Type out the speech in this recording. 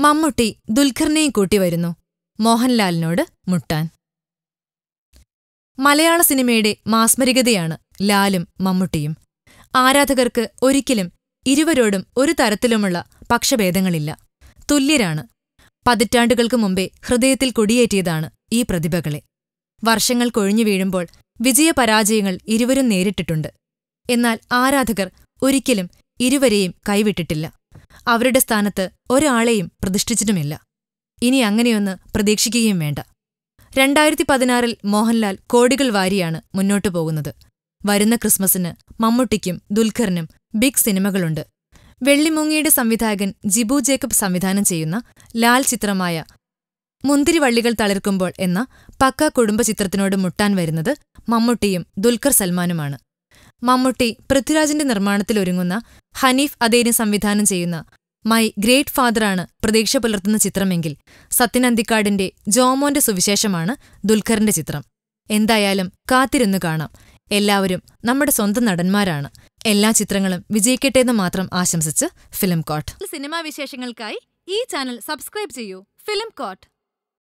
മമ്മൂട്ടി ദുൽഖറിനെയും കൂട്ടി വരുന്നു. മോഹൻലാലിനോട് മുട്ടാൻ. മലയാള സിനിമയുടെ മാസ്മരികതയാണ് ലാലും മമ്മൂട്ടിയും. ആരാധകർക്ക് ഒരിക്കലും ഇരുവരോടും ഒരു തരത്തിലുമുള്ള പക്ഷഭേദങ്ങളില്ല. തുല്യരാണ്. പതിറ്റാണ്ടുകൾക്ക് മുമ്പേ ഹൃദയത്തിൽ കൊടിയേറ്റിയതാണ് ഈ പ്രതിഭകളെ. വർഷങ്ങൾ കൊഴിഞ്ഞു വീഴുമ്പോൾ വിജയപരാജയങ്ങൾ ഇരുവരും നേരിട്ടിട്ടുണ്ട്. എന്നാൽ ആരാധകർ ഒരിക്കലും ഇരുവരെയും കൈവിട്ടിട്ടില്ല. അവരുടെ സ്ഥാനത്ത് ഒരാളെയും പ്രതിഷ്ഠിച്ചിട്ടുമില്ല. ഇനി അങ്ങനെയൊന്ന് പ്രതീക്ഷിക്കുകയും വേണ്ട. രണ്ടായിരത്തി പതിനാറിൽ മോഹൻലാൽ കോടികൾ വാരിയാണ് മുന്നോട്ടു പോകുന്നത്. വരുന്ന ക്രിസ്മസിന് മമ്മൂട്ടിക്കും ദുൽഖറിനും ബിഗ് സിനിമകളുണ്ട്. വെള്ളിമുങ്ങിയുടെ സംവിധായകൻ ജിബു ജേക്കബ് സംവിധാനം ചെയ്യുന്ന ലാൽ ചിത്രമായ മുന്തിരിവള്ളികൾ തളിർക്കുമ്പോൾ എന്ന പക്ക കുടുംബ ചിത്രത്തിനോട് മുട്ടാൻ വരുന്നത് മമ്മൂട്ടിയും ദുൽഖർ സൽമാനുമാണ്. മമ്മൂട്ടി പൃഥ്വിരാജിന്റെ നിർമ്മാണത്തിലൊരുങ്ങുന്ന ഹനീഫ് അദേനി സംവിധാനം ചെയ്യുന്ന മൈ ഗ്രേറ്റ് ഫാദറാണ് പ്രതീക്ഷ പുലർത്തുന്ന ചിത്രമെങ്കിൽ സത്യനന്തിക്കാടിന്റെ ജോമോന്റെ സുവിശേഷമാണ് ദുൽഖറിന്റെ ചിത്രം. എന്തായാലും കാത്തിരുന്നു കാണാം. എല്ലാവരും നമ്മുടെ സ്വന്തം നടന്മാരാണ്. എല്ലാ ചിത്രങ്ങളും വിജയിക്കട്ടെ എന്ന് മാത്രം ആശംസിച്ച് ഫിലിം കോട്ട്. സിനിമാ വിശേഷങ്ങൾക്കായി ഈ ചാനൽ സബ്സ്ക്രൈബ് ചെയ്യൂ. Film coat.